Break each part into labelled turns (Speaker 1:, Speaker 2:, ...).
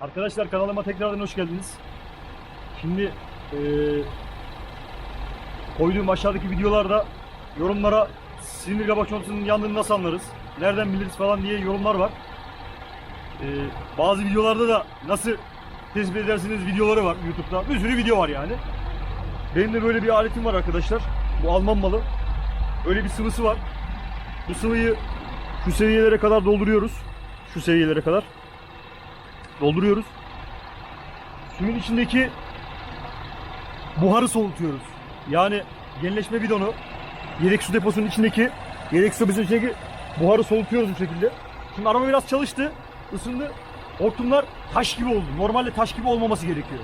Speaker 1: Arkadaşlar kanalıma tekrardan hoş geldiniz. Şimdi eee koyduğum aşağıdaki videolarda yorumlara sinir kabak çontusunun yandığını nasıl anlarız, nereden biliriz falan diye yorumlar var. Eee, bazı videolarda da nasıl tespit edersiniz videoları var YouTube'da. Bir sürü video var yani. Benim de böyle bir aletim var arkadaşlar. Bu Alman malı. Öyle bir sıvısı var. Bu sıvıyı şu seviyelere kadar dolduruyoruz. Şu seviyelere kadar dolduruyoruz. Suyun içindeki buharı soğutuyoruz. Yani genleşme bidonu yedek su deposunun içindeki yedek su içindeki buharı soğutuyoruz bu şekilde. Şimdi araba biraz çalıştı, ısındı. Hortumlar taş gibi oldu. Normalde taş gibi olmaması gerekiyor.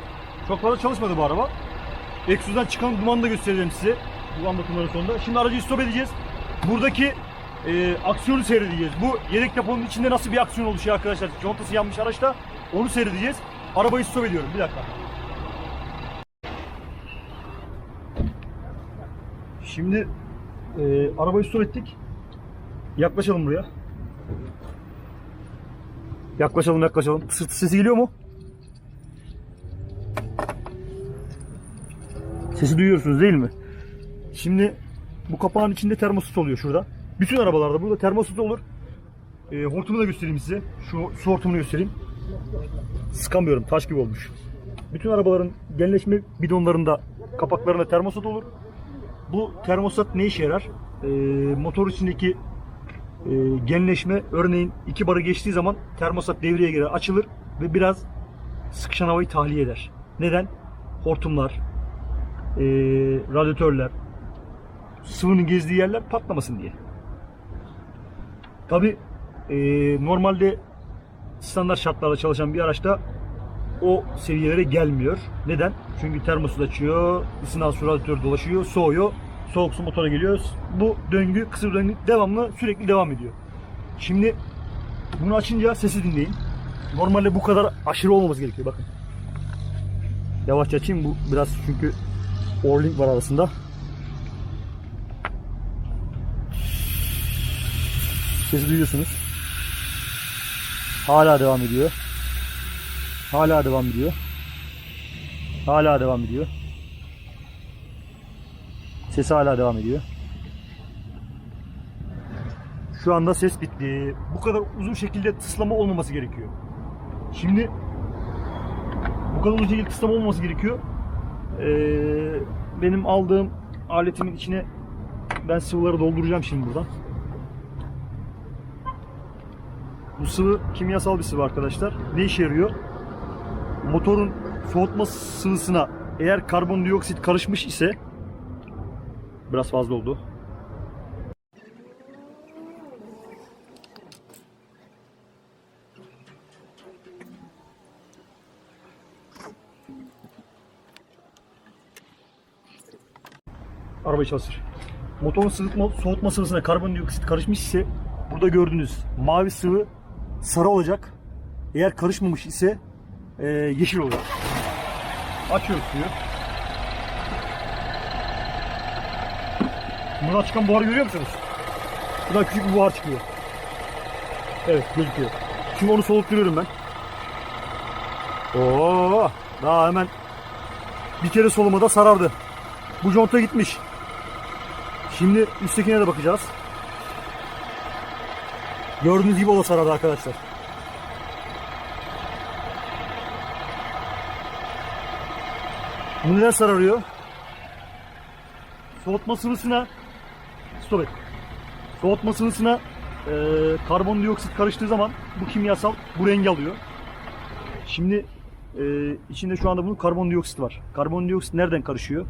Speaker 1: Çok fazla çalışmadı bu araba. Egzozdan çıkan dumanı da göstereceğim size. Bu anlatımların sonunda. Şimdi aracı stop edeceğiz. Buradaki e, aksiyonu seyredeceğiz. Bu yedek deponun içinde nasıl bir aksiyon oluşuyor arkadaşlar? Contası yanmış araçta. Onu seyredeceğiz. Arabayı stop ediyorum. Bir dakika. Şimdi e, arabayı stop ettik. Yaklaşalım buraya. Yaklaşalım yaklaşalım. Tısırtı sesi geliyor mu? Sesi duyuyorsunuz değil mi? Şimdi bu kapağın içinde termostat oluyor şurada. Bütün arabalarda burada termostat olur. E, hortumu da göstereyim size. Şu su hortumunu göstereyim. Sıkamıyorum. Taş gibi olmuş. Bütün arabaların genleşme bidonlarında kapaklarında termostat olur. Bu termostat ne işe yarar? E, motor içindeki e, genleşme örneğin iki barı geçtiği zaman termostat devreye girer, açılır ve biraz sıkışan havayı tahliye eder. Neden? Hortumlar, e, radyatörler, sıvının gezdiği yerler patlamasın diye. Tabi normalde standart şartlarda çalışan bir araçta o seviyelere gelmiyor. Neden? Çünkü termostat açıyor, ısınan su radyatör dolaşıyor, soğuyor, soğuk su motora geliyor. Bu döngü, kısır döngü devamlı sürekli devam ediyor. Şimdi bunu açınca sesi dinleyin. Normalde bu kadar aşırı olmaması gerekiyor bakın. Yavaşça açayım bu biraz çünkü Orlink var arasında. Sesi duyuyorsunuz. Hala devam ediyor. Hala devam ediyor. Hala devam ediyor. Sesi hala devam ediyor. Şu anda ses bitti. Bu kadar uzun şekilde tıslama olmaması gerekiyor. Şimdi bu kadar uzun şekilde tıslama olmaması gerekiyor. Ee, benim aldığım aletimin içine ben sıvıları dolduracağım şimdi buradan. Bu sıvı kimyasal bir sıvı arkadaşlar. Ne işe yarıyor? Motorun soğutma sıvısına eğer karbondioksit karışmış ise biraz fazla oldu. Arabayı çalıştır. Motorun sıvıtma, soğutma sıvısına karbondioksit karışmış ise burada gördüğünüz mavi sıvı sarı olacak. Eğer karışmamış ise e, yeşil olacak. Açıyoruz suyu. Buradan çıkan buharı görüyor musunuz? Buradan küçük bir buhar çıkıyor. Evet gözüküyor. Şimdi onu soğutturuyorum ben. Oo, daha hemen bir kere solumada sarardı. Bu conta gitmiş. Şimdi üsttekine de bakacağız. Gördüğünüz gibi o da sarardı arkadaşlar. Bu neden sararıyor? Soğutma sıvısına stop et. Soğutma sıvısına e, karbondioksit karıştığı zaman bu kimyasal bu rengi alıyor. Şimdi e, içinde şu anda bunun karbondioksit var. Karbondioksit nereden karışıyor?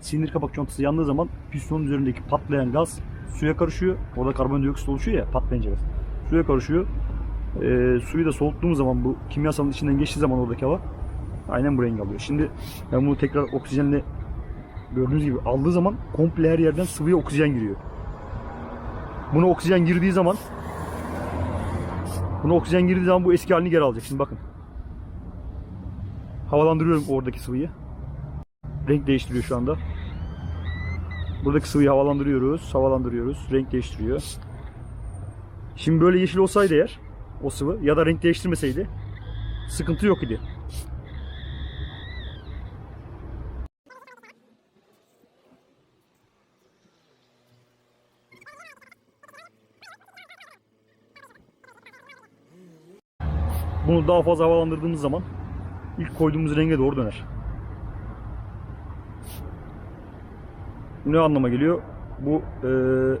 Speaker 1: Sinir kapak contası yandığı zaman pistonun üzerindeki patlayan gaz suya karışıyor. Orada karbondioksit oluşuyor ya patlayınca gaz. Suya karışıyor. E, suyu da soğuttuğumuz zaman bu kimyasalın içinden geçtiği zaman oradaki hava aynen bu rengi alıyor. Şimdi ben bunu tekrar oksijenle gördüğünüz gibi aldığı zaman komple her yerden sıvıya oksijen giriyor. Buna oksijen girdiği zaman buna oksijen girdiği zaman bu eski halini geri alacak. Şimdi bakın. Havalandırıyorum oradaki sıvıyı. Renk değiştiriyor şu anda. Buradaki sıvıyı havalandırıyoruz. Havalandırıyoruz. Renk değiştiriyor. Şimdi böyle yeşil olsaydı eğer o sıvı ya da renk değiştirmeseydi sıkıntı yok idi. Bunu daha fazla havalandırdığımız zaman ilk koyduğumuz renge doğru döner. Ne anlama geliyor? Bu eee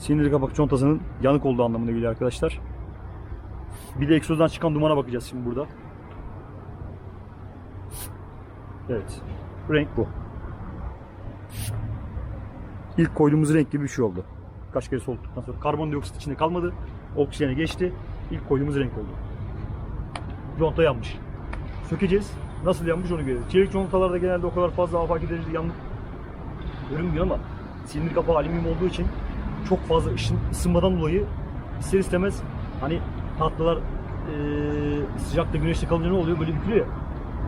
Speaker 1: sinir kapak contasının yanık olduğu anlamına geliyor arkadaşlar. Bir de egzozdan çıkan dumana bakacağız şimdi burada. Evet. Renk bu. İlk koyduğumuz renk gibi bir şey oldu. Kaç kere soğuttuktan sonra karbondioksit içinde kalmadı. Oksijene geçti. İlk koyduğumuz renk oldu. Conta yanmış. Sökeceğiz. Nasıl yanmış onu görelim. Çelik contalarda genelde o kadar fazla afaki derecede yanlık görünmüyor ama silindir kapağı alüminyum olduğu için çok fazla ışın, ısınmadan dolayı ister istemez hani tahtalar eee sıcakta güneşte kalınca ne oluyor böyle bükülüyor.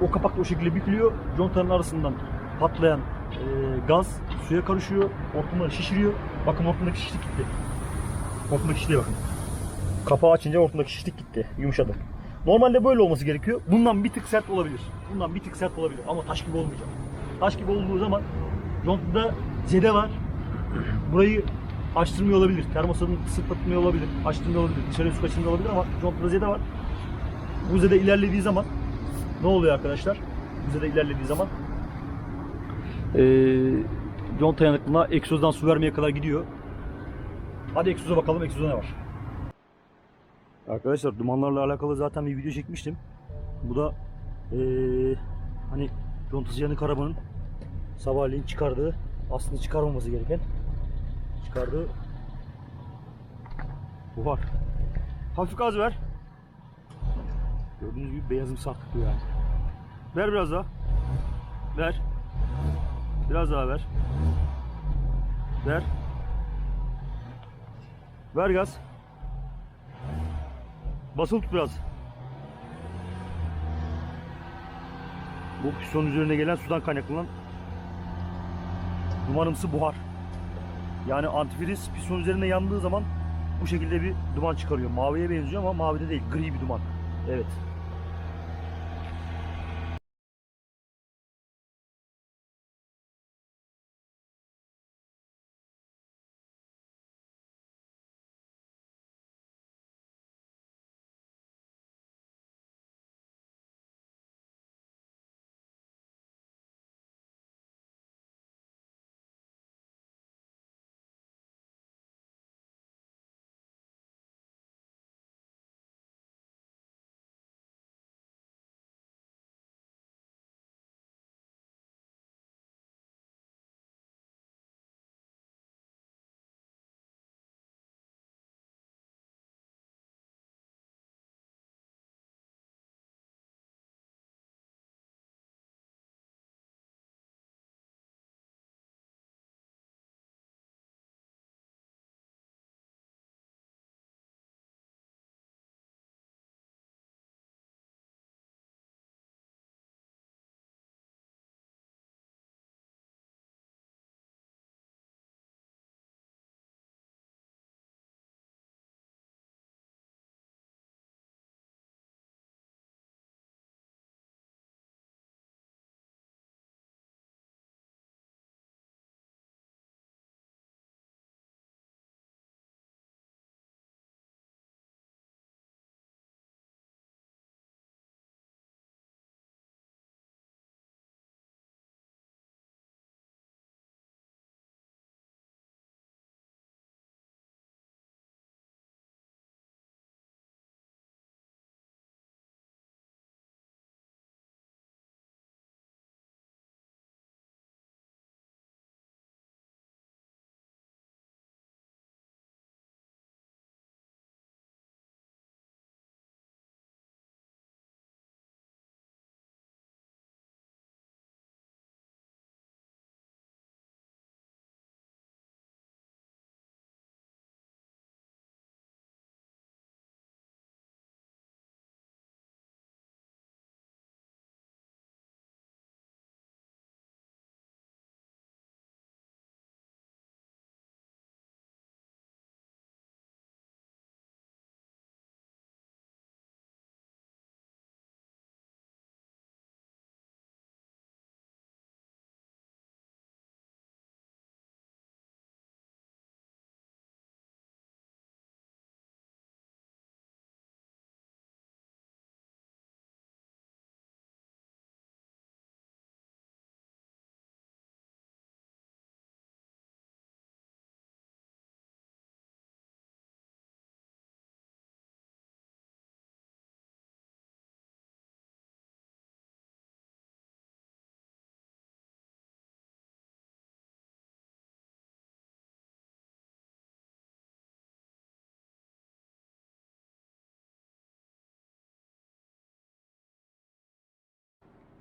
Speaker 1: O kapak da o şekilde bükülüyor. Contanın arasından patlayan eee, gaz suya karışıyor. Hortumları şişiriyor. Bakın hortumdaki şişlik gitti. Hortumdaki şişliğe bakın. Kapağı açınca hortumdaki şişlik gitti. Yumuşadı. Normalde böyle olması gerekiyor. Bundan bir tık sert olabilir. Bundan bir tık sert olabilir ama taş gibi olmayacak. Taş gibi olduğu zaman contada zede var. Burayı açtırmıyor olabilir. Termostatın ısıtmıyor olabilir. Açtırmıyor olabilir. Dışarıya su kaçırmıyor olabilir ama contada zede var. Bu zede ilerlediği zaman ne oluyor arkadaşlar? Bu zede ilerlediği zaman ee, conta yanıklığına egzozdan su vermeye kadar gidiyor. Hadi egzoza bakalım egzozda ne var? Arkadaşlar dumanlarla alakalı zaten bir video çekmiştim. Bu da ee, hani contası yanık arabanın sabahleyin çıkardığı aslında çıkarmaması gereken çıkardığı buhar. Hafif gaz ver. Gördüğünüz gibi beyazım sarkıtıyor yani. Ver biraz daha. Ver. Biraz daha ver. Ver. Ver gaz. Basılı tut biraz. Bu piston üzerine gelen sudan kaynaklanan dumanımsı buhar. Yani antifriz piston üzerinde yandığı zaman bu şekilde bir duman çıkarıyor. Maviye benziyor ama mavide değil. Gri bir duman. Evet.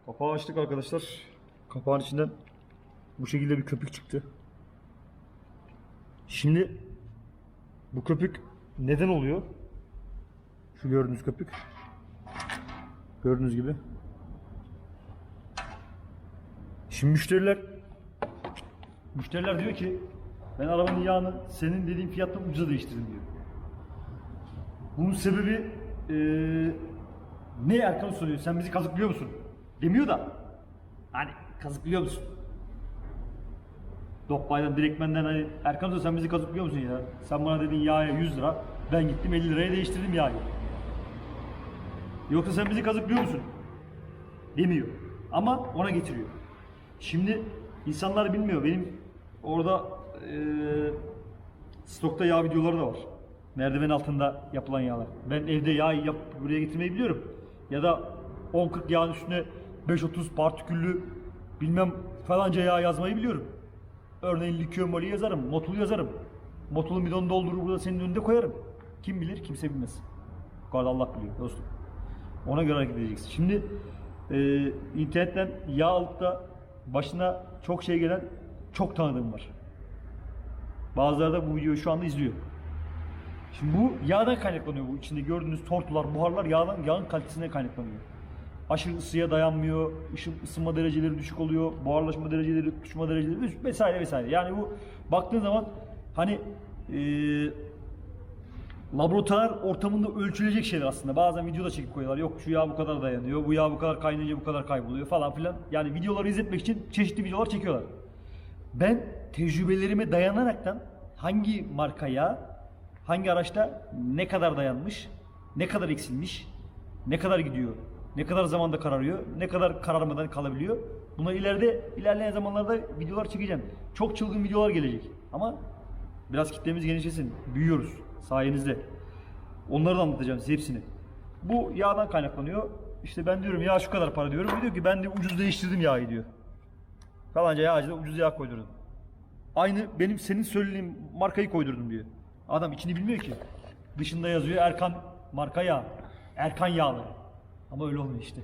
Speaker 1: Kapağı açtık arkadaşlar. Kapağın içinden bu şekilde bir köpük çıktı. Şimdi bu köpük neden oluyor? Şu gördüğünüz köpük. Gördüğünüz gibi. Şimdi müşteriler müşteriler diyor ki ben arabanın yağını senin dediğin fiyattan ucuza değiştirdim diyor. Bunun sebebi eee ne Erkan soruyor sen bizi kazıklıyor musun? Demiyor da hani kazıklıyor musun? Dokbay'dan direkmenden hani Erkan sen bizi kazıklıyor musun ya? Sen bana dedin yağa 100 lira ben gittim 50 liraya değiştirdim yağı. Yoksa sen bizi kazıklıyor musun? Demiyor. Ama ona getiriyor. Şimdi insanlar bilmiyor. Benim orada eee stokta yağ videoları da var. Merdiven altında yapılan yağlar. Ben evde yağ yap buraya getirmeyi biliyorum. Ya da 10-40 yağın üstüne 5-30 partiküllü bilmem falanca yağ yazmayı biliyorum. Örneğin likör moli yazarım, motul yazarım. Motulun bidonu doldurur burada senin önünde koyarım. Kim bilir? Kimse bilmez. Bu kadar Allah biliyor dostum. Ona göre hareket edeceksin. Şimdi e, internetten yağ alıp da başına çok şey gelen çok tanıdığım var. Bazıları da bu videoyu şu anda izliyor. Şimdi bu yağdan kaynaklanıyor bu. içinde gördüğünüz tortular, buharlar yağdan, yağın kalitesinden kaynaklanıyor. Aşırı ısıya dayanmıyor, ışın, ısınma dereceleri düşük oluyor, buharlaşma dereceleri, tutuşma dereceleri vesaire vesaire. Yani bu baktığın zaman hani eee laboratuvar ortamında ölçülecek şeyler aslında. Bazen videoda çekip koyuyorlar. Yok şu yağ bu kadar dayanıyor, bu yağ bu kadar kaynayınca bu kadar kayboluyor falan filan. Yani videoları izletmek için çeşitli videolar çekiyorlar. Ben tecrübelerime dayanaraktan hangi marka yağ, hangi araçta ne kadar dayanmış, ne kadar eksilmiş, ne kadar gidiyor, ne kadar zamanda kararıyor, ne kadar kararmadan kalabiliyor. Buna ileride ilerleyen zamanlarda videolar çekeceğim. Çok çılgın videolar gelecek. Ama biraz kitlemiz genişlesin. Büyüyoruz sayenizde. Onları da anlatacağım size hepsini. Bu yağdan kaynaklanıyor. İşte ben diyorum ya şu kadar para diyorum. Diyor ki ben de ucuz değiştirdim yağı diyor. Falanca yağcıda ucuz yağ koydurdum. Aynı benim senin söylediğin markayı koydurdum diyor. Adam içini bilmiyor ki. Dışında yazıyor Erkan marka yağ. Erkan yağları. Ama öyle olmuyor işte.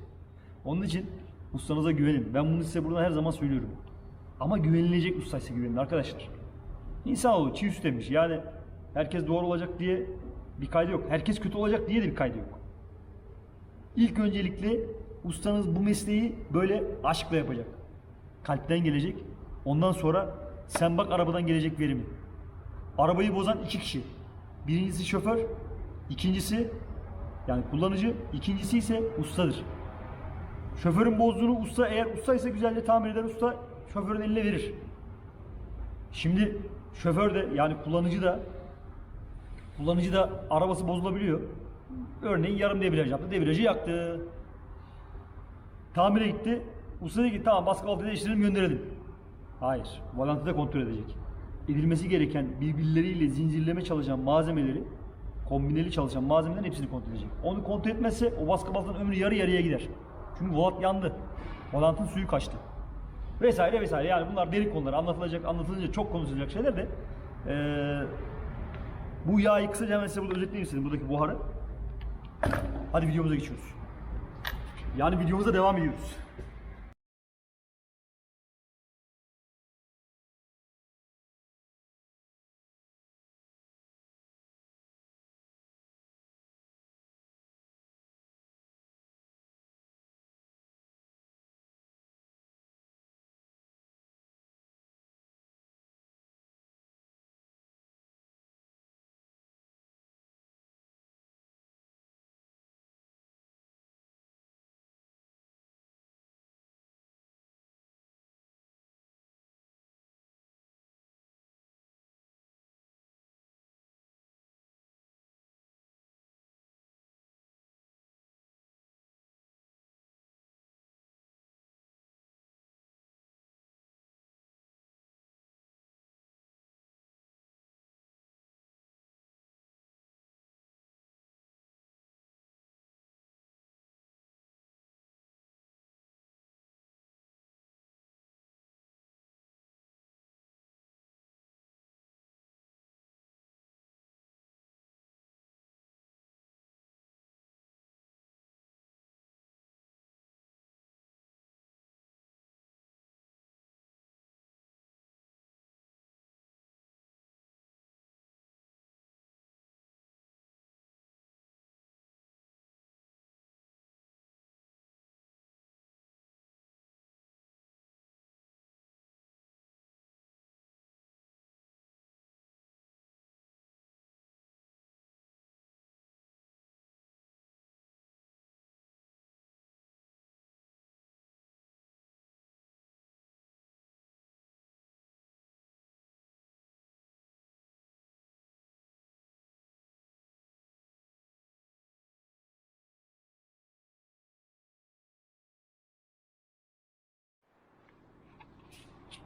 Speaker 1: Onun için ustanıza güvenin. Ben bunu size buradan her zaman söylüyorum. Ama güvenilecek ustaysa güvenin arkadaşlar. İnsanoğlu çiğ süt demiş. Yani herkes doğru olacak diye bir kaydı yok. Herkes kötü olacak diye de bir kaydı yok. İlk öncelikle ustanız bu mesleği böyle aşkla yapacak. Kalpten gelecek. Ondan sonra sen bak arabadan gelecek verimi. Arabayı bozan iki kişi. Birincisi şoför, ikincisi yani kullanıcı, ikincisi ise ustadır. Şoförün bozduğunu usta eğer ustaysa güzelce tamir eder usta şoförün eline verir. Şimdi şoför de yani kullanıcı da kullanıcı da arabası bozulabiliyor. Örneğin yarım debriyaj yaptı, debriyajı yaktı. Tamire gitti. Usta dedi ki tamam baskı altı değiştirelim gönderelim. Hayır. Volantı da kontrol edecek. Edilmesi gereken birbirleriyle zincirleme çalışan malzemeleri kombineli çalışan malzemelerin hepsini kontrol edecek. Onu kontrol etmezse o baskı baltanın ömrü yarı yarıya gider. Çünkü volant yandı. Volantın suyu kaçtı. Vesaire vesaire. Yani bunlar derin konular. Anlatılacak, anlatılınca çok konuşulacak şeyler de eee, bu yağı kısaca hemen size burada özetleyeyim istedim. Buradaki buharı. Hadi videomuza geçiyoruz. Yani videomuza devam ediyoruz.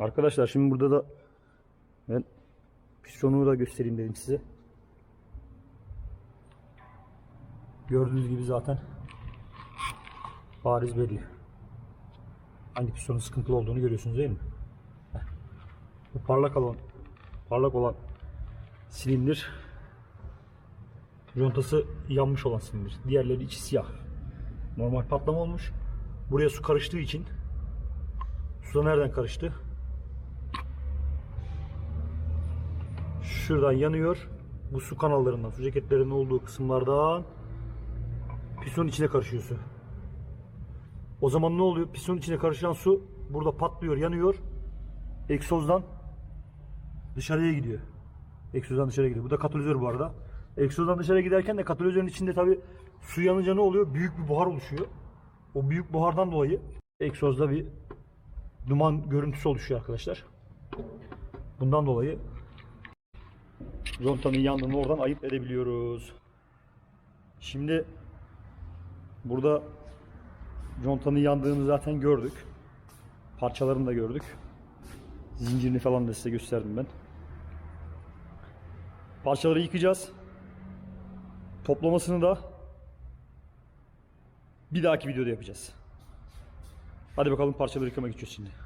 Speaker 1: Arkadaşlar şimdi burada da ben pistonu da göstereyim dedim size. Gördüğünüz gibi zaten bariz belli. Hangi pistonun sıkıntılı olduğunu görüyorsunuz değil mi? Bu parlak olan parlak olan silindir contası yanmış olan silindir. Diğerleri içi siyah. Normal patlama olmuş. Buraya su karıştığı için su nereden karıştı? Şuradan yanıyor. Bu su kanallarından, su ceketlerinin olduğu kısımlardan pistonun içine karışıyor su. O zaman ne oluyor? Pistonun içine karışan su burada patlıyor, yanıyor. Egzozdan dışarıya gidiyor. Egzozdan dışarıya gidiyor. Bu da katalizör bu arada. Egzozdan dışarıya giderken de katalizörün içinde tabi su yanınca ne oluyor? Büyük bir buhar oluşuyor. O büyük buhardan dolayı egzozda bir duman görüntüsü oluşuyor arkadaşlar. Bundan dolayı contanın yandığını oradan ayırt edebiliyoruz. Şimdi burada contanın yandığını zaten gördük. Parçalarını da gördük. Zincirini falan da size gösterdim ben. Parçaları yıkayacağız. Toplamasını da bir dahaki videoda yapacağız. Hadi bakalım parçaları yıkamaya geçiyoruz şimdi.